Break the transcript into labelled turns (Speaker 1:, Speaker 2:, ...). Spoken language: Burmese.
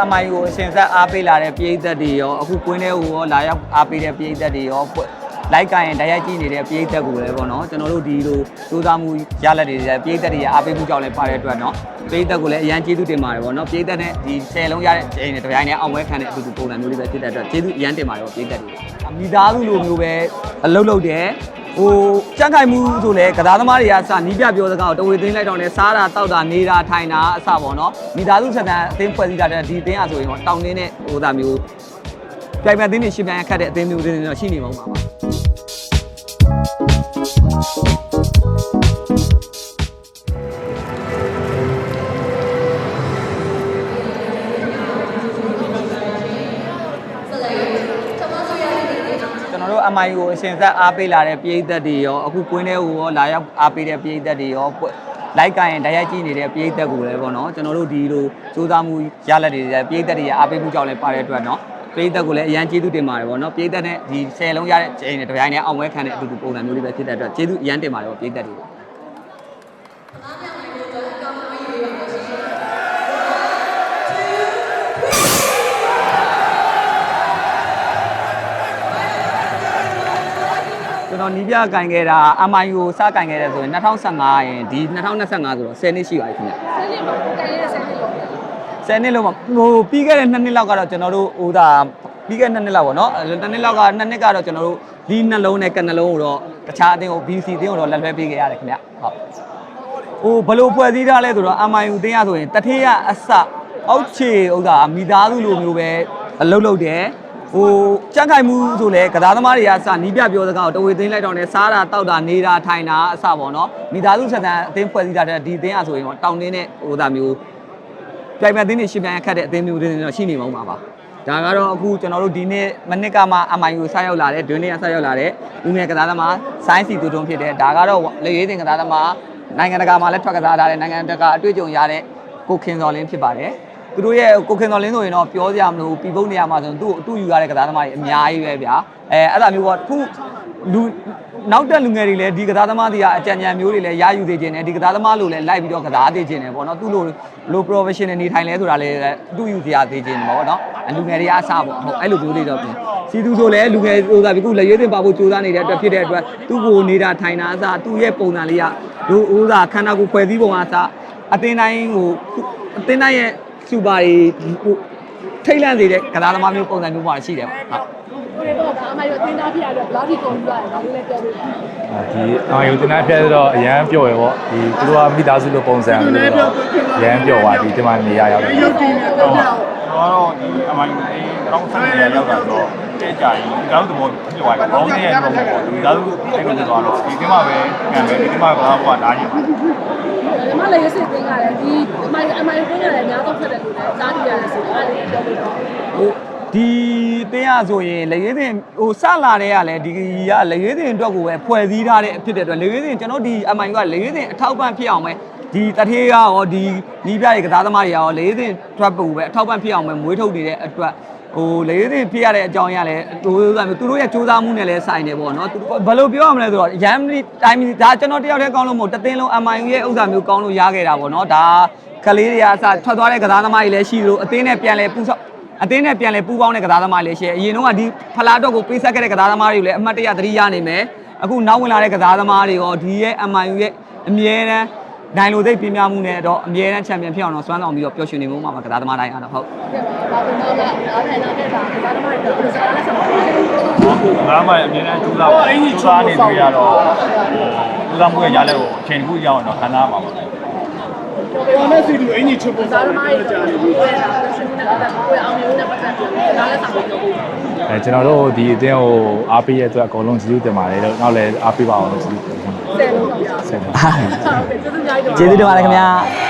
Speaker 1: တို့ MI ကိုအရှင်ဆက်အားပေးလာတဲ့ပြည်သက်တွေရောအခုကွင်းထဲကိုရောလာရောက်အားပေးတဲ့ပြည်သက်တွေရောလိုက်ကရင်တိုက်ရိုက်ကြည့်နေတဲ့ပြည်သက်ကိုလည်းပေါ့နော်ကျွန်တော်တို့ဒီလိုစူးစမ်းမှုရလက်တွေပြည်သက်တွေရအားပေးမှုကြောင့်လည်းပါတဲ့အတွက်နော်ပြည်သက်ကိုလည်းအရန်ကျေးဇူးတင်ပါတယ်ပေါ့နော်ပြည်သက်နဲ့ဒီ10လုံးရတဲ့ချိန်နဲ့တပြိုင်တည်းအောင်ပွဲခံတဲ့အတူတူပုံစံမျိုးလေးပဲဖြစ်တဲ့အတွက်ကျေးဇူးအရန်တင်ပါတယ်ပေါ့ပြည်သက်တွေမိသားစုလိုမျိုးပဲအလုပ်လုပ်တယ် ဟိုကြက်ခိုင်မှုဆိုလဲကစားသမားတွေကစနီးပြပြောစကားကိုတဝေသိန်းလိုက်တော့လဲစားတာတောက်တာနေတာထိုင်တာအစပေါ့နော်မိသားစုဆက်တန်းအသင်းဖွဲ့စည်းတာတဲ့ဒီအသင်းအဆိုရင်တော့တောင်းတင်းတဲ့ဟိုသားမျိုးပြိုင်ပွဲအသင်းတွေရှင်းပြိုင်ခတ်တဲ့အသင်းမျိုးတွေတော့ရှိနေမှာပါ ပါကျွန်တော်တို့ MI ကိုအရှင်ဆက်အားပေးလာတဲ့ပြည်သက်တွေရောအခုကွင်းထဲကိုရောလာရောက်အားပေးတဲ့ပြည်သက်တွေရောလိုက်ကရင်တိုက်ရိုက်ကြည့်နေတဲ့ပြည်သက်ကိုလည်းပေါ့နော်ကျွန်တော်တို့ဒီလိုစူးစမ်းမှုရလက်တွေပြည်သက်တွေရအားပေးမှုကြောင့်လည်းပါတဲ့အတွက်နော်ပြည်သက်ကိုလည်းအရန်ကျေးဇူးတင်ပါတယ်ပေါ့နော်ပြည်သက်နဲ့ဒီ10လုံးရတဲ့ချိန်နဲ့တပြိုင်တည်းအောင်ပွဲခံတဲ့အတူတူပုံစံမျိုးလေးပဲဖြစ်တဲ့အတွက်ကျေးဇူးအရန်တင်ပါတယ်ပေါ့ပြည်သက်တွေ ကျွန်တော်နီးပြကင်ခဲ့တာ MI ကိုစကင်ခဲ့တယ်ဆိုရင်2015ရင်ဒီ2025ဆိုတော့10နှစ်ရှိပါပြီခင်ဗျ
Speaker 2: ဆယ်နှစ်မှာတိုင်ရတဲ့ဆယ်နှစ်လို့
Speaker 1: 10နှစ်လုံးမှာဟိုပြီးခဲ့တဲ့2နှစ်လောက်ကတော့ကျွန်တော်တို့ဟိုဒါပြီးခဲ့တဲ့2နှစ်လောက်ပေါ့နော်2နှစ်လောက်က2နှစ်ကတော့ကျွန်တော်တို့ဒီနှလုံးနဲ့ကနှလုံးကိုတော့တခြားအသင်းကို BC အသင်းကိုတော့လက်လွဲပေးခဲ့ရတယ်ခင်ဗျဟုတ်ဟိုဘလို့ဖွဲ့စည်းထားလဲဆိုတော့ MIU အသင်းရဆိုရင်တထေးရအစအောက်ခြေဥစ္စာမိသားစုလိုမျိုးပဲအလုပ်လုပ်တယ် ဟိုကြက်ခိုင်မှုဆိုလဲကစားသမားတွေကစနီးပြပြောစကားကိုတဝေသိန်းလိုက်တော့လဲစားတာတောက်တာနေတာထိုင်တာအစပေါ့နော်မိသားစုဆက်တန်းအသင်းဖွဲ့စည်းထားတဲ့ဒီအသင်းအဆိုရင်တော့တောင်းတင်းတဲ့ဟိုဒါမျိုးပြိုင်ပွဲအသင်းတွေရှင်းပြိုင်ခတ်တဲ့အသင်းမျိုးတွေတော့ရှိနေမှာပါပါဒါကတော့အခုကျွန်တော်တို့ဒီနေ့မနစ်ကမှ MIU ဆက်ရောက်လာတဲ့ဒွင်းနေဆက်ရောက်လာတဲ့ဦးမြကစားသမားဆိုင်းစီတူတုံးဖြစ်တဲ့ဒါကတော့လေရေးတင်ကစားသမားနိုင်ငံတကာမှာလည်းထွက်ကစားထားတဲ့နိုင်ငံတကာအတွေ့အကြုံရတဲ့ကိုခင်စော်လင်းဖြစ်ပါတယ် သူတို့ရဲ့ကိုခင်စော်လင်းဆိုရင်တော့ပြောစရာမလိုပြီပုတ်နေရမှာဆိုရင်သူ့ကိုအတူယူရတဲ့ကစားသမားတွေအများကြီးပဲဗျာအဲအဲ့ဒါမျိုးပေါ့ခုလူနောက်တက်လူငယ်တွေလည်းဒီကစားသမားတွေကအကြံဉာဏ်မျိုးတွေလည်းရယူသေးခြင်းနဲ့ဒီကစားသမားလို့လည်းလိုက်ပြီးတော့ကစားသေးခြင်းနဲ့ပေါ့နော်သူ့လိုလို professional နေထိုင်လဲဆိုတာလည်းအတူယူစရာသေးခြင်းပေါ့နော်လူငယ်တွေကအစပေါ့ဟုတ်အဲ့လိုမျိုးတွေတော့ပြင်စီသူဆိုလည်းလူငယ်ဟိုကဒီခုလက်ရွေးတင်ပါဖို့ကြိုးစားနေတဲ့အတွက်ဖြစ်တဲ့အတွက်သူ့ကိုနေတာထိုင်တာအစသူ့ရဲ့ပုံစံလေးကဒိုဥစားခန္ဓာကိုယ်ဖွဲ့စည်းပုံအစအတင်းတိုင်းဟိုအတင်းတိုင်းရဲ့ စူပါတွေဟိုထိတ်လန့်စေတဲ့ကစားသမားမျိုးပုံစံမျိုးပါရှိတယ်ပေါ့ဟုတ်
Speaker 2: ကိုယ်တော့ဒါအမှရတင်းသားပြရတော့ဘလောက်ထိကုန်ပြီးသွားတယ်ဒါလေးလည်းပြောလို့ရတယ်
Speaker 3: ဒီအောင်ယူတင်တဲ့ဖျက်တော့အရန်ပျော်ရပေါ့ဒီသူတို့ကမိသားစုလိုပုံစံမျိုးတော့အရန်ပျော်သွားဒီဒီမှာနေရရောက်တယ်
Speaker 2: ရုပ်တည်နေတော့
Speaker 4: ကျွန်တော်တော့ဒီအမိုင်းအေးတော့ဆက်နေရရောက်တာတော့ တဲ့ကြရင်ဒီကောက်သဘောဖြစ်သွားတယ်။ဘောင်းတဲ့တော့ပေါ့ဒီကောက်အဲ့လိုဖြစ်သွားတော့ဒီ tema ပဲကံပဲဒီ tema ကဘာမှနားရင်
Speaker 2: ဒီမှာလည်းရစစ်သိမ်းရတယ်ဒီအမိုင်အမိုင်ကိုရတယ်အများဆုံးဖက်တယ်လို့လည်းစားကြည့်ရတယ်ဆိုတော့အဲ့ဒါလေးပြောလို့တော့
Speaker 1: ဟိုဒီတင်းရဆိုရင်လေရွေးတင်ဟိုစလာတဲ့ကလည်းဒီကလေရွေးတင်အတွက်ကိုပဲဖွဲ့စည်းထားတဲ့ဖြစ်တဲ့အတွက်လေရွေးတင်ကျွန်တော်ဒီအမိုင်ကလေရွေးတင်အထောက်ပံ့ဖြစ်အောင်ပဲဒီတထေးကရောဒီနီးပြတွေကစားသမားတွေရောလေရွေးတင်ထွက်ပူပဲအထောက်ပံ့ဖြစ်အောင်ပဲမွေးထုတ်နေတဲ့အတွက် ဟိုလေရွေးတင်ဖြစ်ရတဲ့အကြောင်းအရာလည်းဟိုဆိုသူတို့ရဲ့စူးစမ်းမှုနဲ့လည်းဆိုင်နေပေါ့နော်သူဘယ်လိုပြောရမလဲဆိုတော့ရမ်းတိုင်းဒါကျွန်တော်တယောက်တည်းကောင်းလို့မဟုတ်တသိန်းလုံး MIU ရဲ့ဥစ္စာမျိုးကောင်းလို့ရခဲ့တာပေါ့နော်ဒါကလေးတွေကအစထွက်သွားတဲ့ကစားသမားတွေလည်းရှိသလိုအသင်းနဲ့ပြန်လဲပူဆောက်အသင်းနဲ့ပြန်လဲပူးပေါင်းတဲ့ကစားသမားလေးရှိတယ်အရင်တော့ကဒီဖလားတော့ကိုပေးဆက်ခဲ့တဲ့ကစားသမားတွေကိုလည်းအမှတ်တရသတိရနိုင်မယ်အခုနောက်ဝင်လာတဲ့ကစားသမားတွေရောဒီရဲ့ MIU ရဲ့အမြဲတမ်း နိုင်လိုသိပ်ပြင်းပြမှုနဲ့တော့အမြဲတမ်းချန်ပီယံဖြစ်အောင်တော့စွမ်းဆောင်ပြီးတော့ပျော်ရွှင်နေမှုမှာပါကစားသမားတိုင်းအားတော့ဟုတ်
Speaker 2: ဘာလို့တော့လဲအားနဲ့နောက်တဲ့ဒါဒါမှမဟုတ်တော့စားရတဲ့ဆက်ပါ
Speaker 4: ဘာမှအမြဲတမ်းကျူးလာပါကျူးလာနေတွေ့ရတော့ကျူးလာမှုရဲ့ရလက်ကိုအချိန်တစ်ခုရအောင်တော့ခံစားပါပါ
Speaker 5: ဘာနဲ့စီတူအင်ကြီးချုပ်ပုံ
Speaker 2: စားရမိုင်းတော့ကိုယ်ကရှင်နေတာကကိုယ်အောင်မြင်တဲ့ပတ်သက်တယ်ဒါလည်းဆောင်ပြောဖို့
Speaker 3: အဲကျွန်တော်တို့ဒီအတင်းကိုအားပေးရတဲ့အတွက်အကုန်လုံးကျေးဇူးတင်ပါတယ်လို့နောက်လည်းအားပေးပါအောင်လို့ကျေးဇူးတင်ပါတယ်
Speaker 2: ဆယ်လုံးတော့ရအောင်
Speaker 3: ဆက်ပါ
Speaker 2: ဟုတ်ကဲ့ကျေးဇူးအများကြီးတော့
Speaker 1: ကျေးဇူးတင်ပါတယ်ခင်ဗျာ
Speaker 2: ဆ